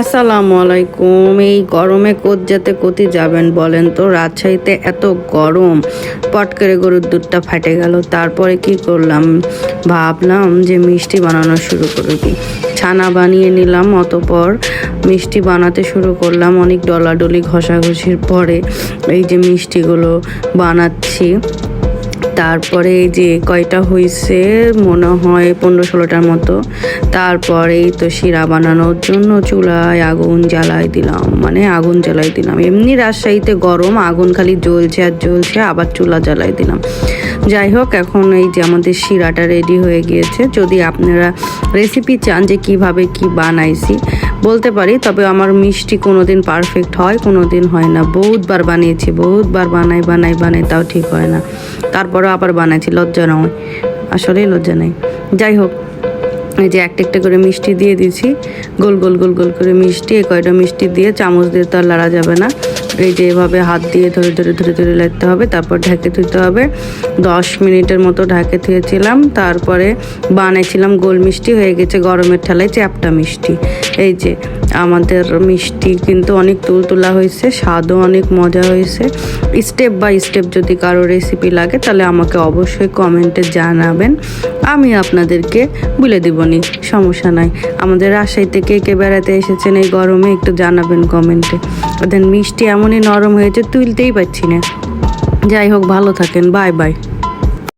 আসসালামু আলাইকুম। এই গরমে কোত যেতে কোতি যাবেন বলেন তো? রাজশাহীতে এত গরম। পট করে গরুর দুধটা ফাটে গেল। তারপরে কি করলাম? ভাবলাম যে মিষ্টি বানানো শুরু করে দিই। ছানা বানিয়ে নিলাম, অতপর মিষ্টি বানাতে শুরু করলাম। অনেক ডলাডলি ঘষাঘষির পরে এই যে মিষ্টিগুলো বানাচ্ছি। তারপরে যে কয়টা হয়েছে মনে হয় পনেরো ষোলোটার মতো। তারপরেই তো শিরা বানানোর জন্য চুলায় আগুন জ্বালাই দিলাম। মানে আগুন জ্বালাই দিলাম। এমনি রাজশাহীতে গরম, আগুন খালি জ্বলছে আর জ্বলছে, আবার চুলা জ্বালাই দিলাম। যাই হোক, এখন এই যে আমাদের শিরাটা রেডি হয়ে গিয়েছে। যদি আপনারা রেসিপি চান যে কীভাবে কি বানাইছি বলতে পারি, তবে আমার মিষ্টি কোনো দিন পারফেক্ট হয় কোনো দিন হয় না। বহুতবার বানিয়েছি, বহুতবার বানাই বানাই বানাই, তাও ঠিক হয় না। তারপরেও আবার বানাইছি, লজ্জা নয়। আসলেই লজ্জা নেই। যাই হোক, এই যে একটা একটা করে মিষ্টি দিয়ে দিছি গোল গোল গোল গোল করে মিষ্টি এ কয়টা মিষ্টি দিয়ে চামচ দিয়ে তো আর লড়া যাবে না। এই যে এভাবে হাত দিয়ে ধরে ধরে ধরে ধরে লাগতে হবে, তারপর ঢেকে ধুতে হবে। দশ মিনিটের মতো ঢাকে থুয়েছিলাম তারপরে বানিয়েছিলাম গোল মিষ্টি হয়ে গেছে গরমের ঠেলায় চ্যাপটা মিষ্টি। এই যে আমাদের মিষ্টি কিন্তু অনেক তুলতুলা হয়েছে, স্বাদও অনেক মজা হয়েছে। স্টেপ বাই স্টেপ যদি কারও রেসিপি লাগে, তাহলে আমাকে অবশ্যই কমেন্টে জানাবেন। আমি আপনাদেরকে বলে দেবনি, সমস্যা নাই। আমাদের রাজশাহী থেকে কে বেড়াতে এসেছেন এই গরমে, একটু জানাবেন কমেন্টে। ওদের মিষ্টি এমনই নরম হয়েছে, তুলতেই পারছি না। যাই হোক, ভালো থাকেন, বাই বাই।